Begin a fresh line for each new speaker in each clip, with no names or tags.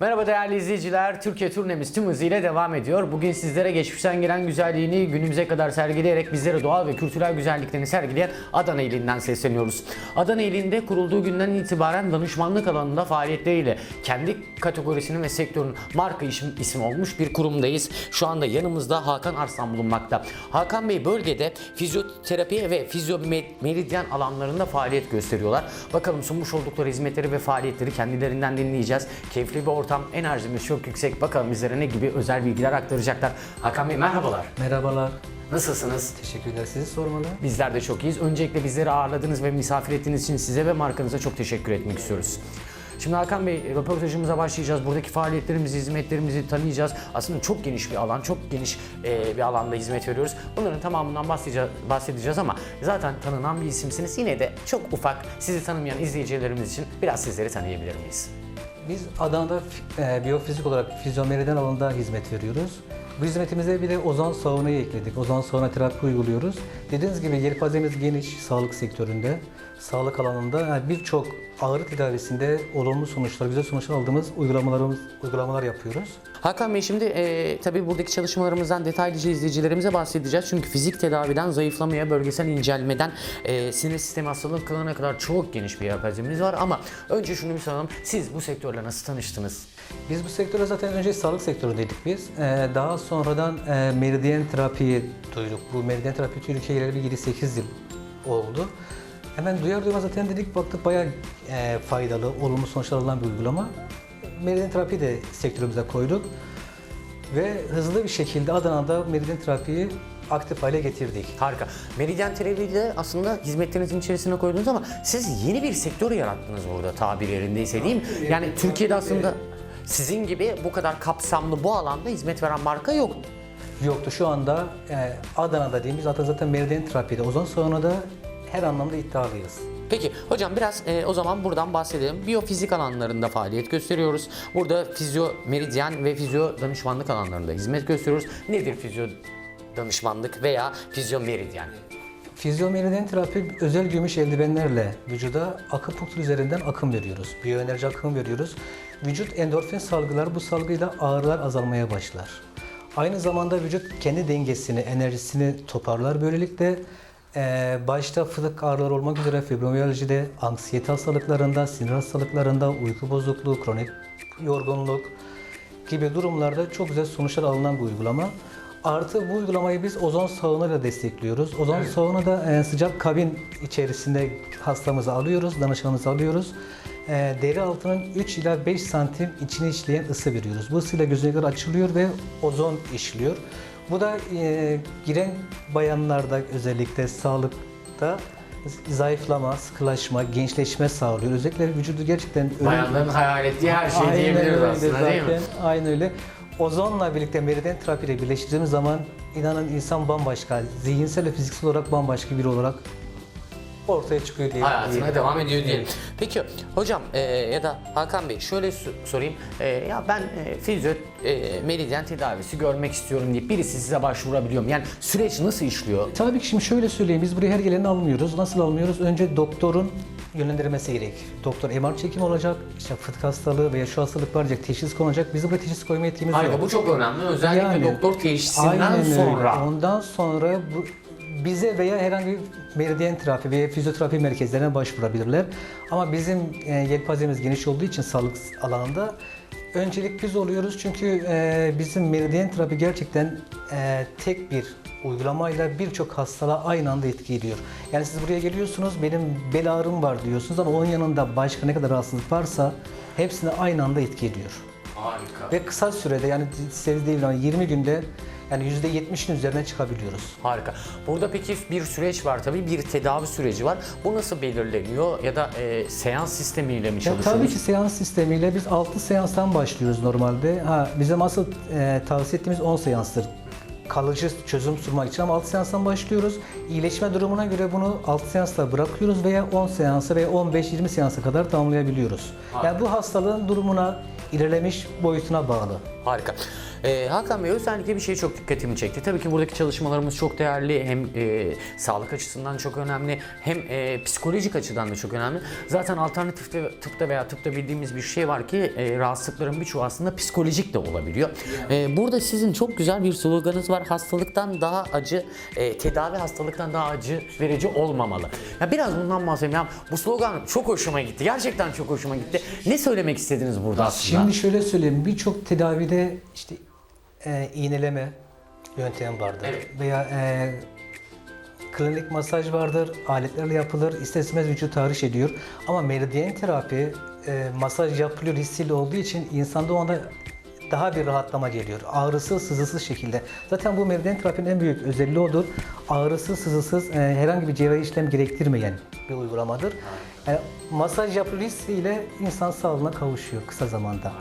Merhaba değerli izleyiciler. Türkiye turnemiz tüm hızıyla devam ediyor. Bugün sizlere geçmişten gelen güzelliğini günümüze kadar sergileyerek bizlere doğal ve kültürel güzelliklerini sergileyen Adana ilinden sesleniyoruz. Adana ilinde kurulduğu günden itibaren danışmanlık alanında faaliyetleriyle kendi kategorisinin ve sektörün marka isim, isim olmuş bir kurumdayız. Şu anda yanımızda Hakan Arslan bulunmakta. Hakan Bey bölgede fizyoterapi ve fizyomeridyen alanlarında faaliyet gösteriyorlar. Bakalım sunmuş oldukları hizmetleri ve faaliyetleri kendilerinden dinleyeceğiz. Keyifli bir ortam, enerjimiz çok yüksek. Bakalım bizlere ne gibi özel bilgiler aktaracaklar. Hakan Bey merhabalar.
Merhabalar.
Nasılsınız?
Teşekkürler. Sizi sormalı.
Bizler de çok iyiyiz. Öncelikle bizleri ağırladığınız ve misafir ettiğiniz için size ve markanıza çok teşekkür etmek istiyoruz. Şimdi Hakan Bey röportajımıza başlayacağız. Buradaki faaliyetlerimizi, hizmetlerimizi tanıyacağız. Aslında çok geniş bir alan, çok geniş e, bir alanda hizmet veriyoruz. Bunların tamamından bahsedeceğiz, bahsedeceğiz ama zaten tanınan bir isimsiniz. Yine de çok ufak sizi tanımayan izleyicilerimiz için biraz sizleri tanıyabilir miyiz?
Biz Adana'da e, biyofizik olarak fizyomeriden alanında hizmet veriyoruz. Bu hizmetimize bir de ozon saunayı ekledik. Ozon sauna terapi uyguluyoruz. Dediğiniz gibi yelpazemiz geniş sağlık sektöründe, sağlık alanında yani birçok ağrı tedavisinde olumlu sonuçlar, güzel sonuçlar aldığımız uygulamalarımız, uygulamalar yapıyoruz.
Hakan Bey şimdi e, tabii buradaki çalışmalarımızdan detaylıca izleyicilerimize bahsedeceğiz. Çünkü fizik tedaviden zayıflamaya, bölgesel incelmeden e, sinir sistemi hastalıklarına kadar çok geniş bir yelpazemiz var. Ama önce şunu bir soralım. Siz bu sektörle nasıl tanıştınız?
Biz bu sektöre zaten önce sağlık sektöründeydik biz. Ee, daha sonradan e, meridyen terapiyi duyduk. Bu meridyen terapi Türkiye'ye bir 7-8 yıl oldu. Hemen duyar duymaz zaten dedik baktık bayağı e, faydalı, olumlu sonuçlar alınan bir uygulama. Meridyen terapiyi de sektörümüze koyduk. Ve hızlı bir şekilde Adana'da meridyen terapiyi aktif hale getirdik.
Harika. Meridyen Terapi'yi de aslında hizmetlerinizin içerisine koydunuz ama siz yeni bir sektör yarattınız orada tabir yerindeyse değil mi? Yani Türkiye'de aslında sizin gibi bu kadar kapsamlı bu alanda hizmet veren marka yok.
Yoktu şu anda e, Adana'da değil, biz zaten zaten meridyen terapide, ozon saunada her anlamda iddialıyız.
Peki hocam biraz e, o zaman buradan bahsedelim. Biyofizik alanlarında faaliyet gösteriyoruz. Burada fizyo meridyen ve fizyo danışmanlık alanlarında hizmet gösteriyoruz. Nedir fizyo danışmanlık veya fizyo meridyen?
Fizyomeriden terapi özel gümüş eldivenlerle vücuda akupunktur üzerinden akım veriyoruz. Biyoenerji akım veriyoruz. Vücut endorfin salgılar, bu salgıyla ağrılar azalmaya başlar. Aynı zamanda vücut kendi dengesini, enerjisini toparlar. Böylelikle eee, başta fıtık ağrıları olmak üzere fibromiyalojide, anksiyete hastalıklarında, sinir hastalıklarında, uyku bozukluğu, kronik yorgunluk gibi durumlarda çok güzel sonuçlar alınan bir uygulama. Artı bu uygulamayı biz ozon saunayla destekliyoruz. Ozon sauna da e, sıcak kabin içerisinde hastamızı alıyoruz, danışanımızı alıyoruz. E, deri altının 3 ila 5 santim içine işleyen ısı veriyoruz. Bu ısıyla gözenekler açılıyor ve ozon işliyor. Bu da e, giren bayanlarda özellikle sağlıkta zayıflama, sıkılaşma, gençleşme sağlıyor. Özellikle vücudu gerçekten
Bayanların hayal ettiği her şey
Aynen
diyebiliriz
öyle
aslında değil mi?
zaten, Aynen öyle. Ozonla birlikte meridyen terapiyle birleştirdiğimiz zaman inanın insan bambaşka, zihinsel ve fiziksel olarak bambaşka biri olarak ortaya çıkıyor diye.
Hayatına devam ediyor diyelim. Peki hocam e, ya da Hakan Bey şöyle so- sorayım. E, ya ben e, fizyo e, meridyen tedavisi görmek istiyorum deyip birisi size başvurabiliyor mu? Yani süreç nasıl işliyor?
Tabii ki şimdi şöyle söyleyeyim, biz buraya her geleni almıyoruz. Nasıl almıyoruz? Önce doktorun yönlendirmesi gerek. Doktor MR çekim olacak, işte fıtık hastalığı veya şu hastalık var diyecek, teşhis konacak. Bizim buraya teşhis koyma yetkimiz yok.
Harika bu çok önemli. Özellikle
Yani,
doktor teşhisinden
Aynen öyle.
sonra.
Ondan sonra bu, bize veya herhangi bir meridyen terapi veya fizyoterapi merkezlerine başvurabilirler. Ama bizim e, yelpazemiz geniş olduğu için sağlık alanında öncelik biz oluyoruz. Çünkü e, bizim meridyen terapi gerçekten e, tek bir uygulamayla birçok hastalığa aynı anda etki ediyor. Yani siz buraya geliyorsunuz, benim bel ağrım var diyorsunuz ama onun yanında başka ne kadar rahatsızlık varsa hepsine aynı anda etki ediyor.
Harika.
Ve kısa sürede yani ama 20 günde yani %70'in üzerine çıkabiliyoruz.
Harika. Burada peki bir süreç var tabii. Bir tedavi süreci var. Bu nasıl belirleniyor ya da e, seans sistemiyle mi
Ya
çalışıyorsunuz?
tabii ki seans sistemiyle biz 6 seanstan başlıyoruz normalde. Ha bizim asıl e, tavsiye ettiğimiz 10 seanstır. Kalıcı çözüm sunmak için ama 6 seanstan başlıyoruz. İyileşme durumuna göre bunu 6 seansla bırakıyoruz veya 10 seansa veya 15-20 seansa kadar tamamlayabiliyoruz. Yani bu hastalığın durumuna, ilerlemiş boyutuna bağlı.
Harika. Ee, Hakan Bey özellikle bir şey çok dikkatimi çekti. Tabii ki buradaki çalışmalarımız çok değerli. Hem e, sağlık açısından çok önemli hem e, psikolojik açıdan da çok önemli. Zaten alternatifte tıpta veya tıpta bildiğimiz bir şey var ki e, rahatsızlıkların birçoğu aslında psikolojik de olabiliyor. E, burada sizin çok güzel bir sloganınız var. Hastalıktan daha acı, e, tedavi hastalıktan daha acı verici olmamalı. Ya biraz bundan bahsedeyim. Ya, bu slogan çok hoşuma gitti. Gerçekten çok hoşuma gitti. Ne söylemek istediniz burada aslında?
Şimdi şöyle söyleyeyim, birçok tedavide işte e, iğneleme yöntemi vardır
Evet.
veya e, klinik masaj vardır, aletlerle yapılır, ister istemez vücut tahriş ediyor. Ama meridyen terapi e, masaj yapılıyor hissiyle olduğu için insanda o anda daha bir rahatlama geliyor. Ağrısız, sızısız şekilde. Zaten bu meridyen terapinin en büyük özelliği odur. Ağrısız, sızısız, e, herhangi bir cerrahi işlem gerektirmeyen bir uygulamadır. Yani masaj yapılıyor hissiyle insan sağlığına kavuşuyor kısa zamanda.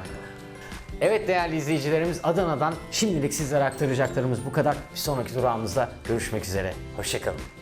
Evet değerli izleyicilerimiz Adana'dan şimdilik sizlere aktaracaklarımız bu kadar. Bir sonraki durağımızda görüşmek üzere. Hoşçakalın.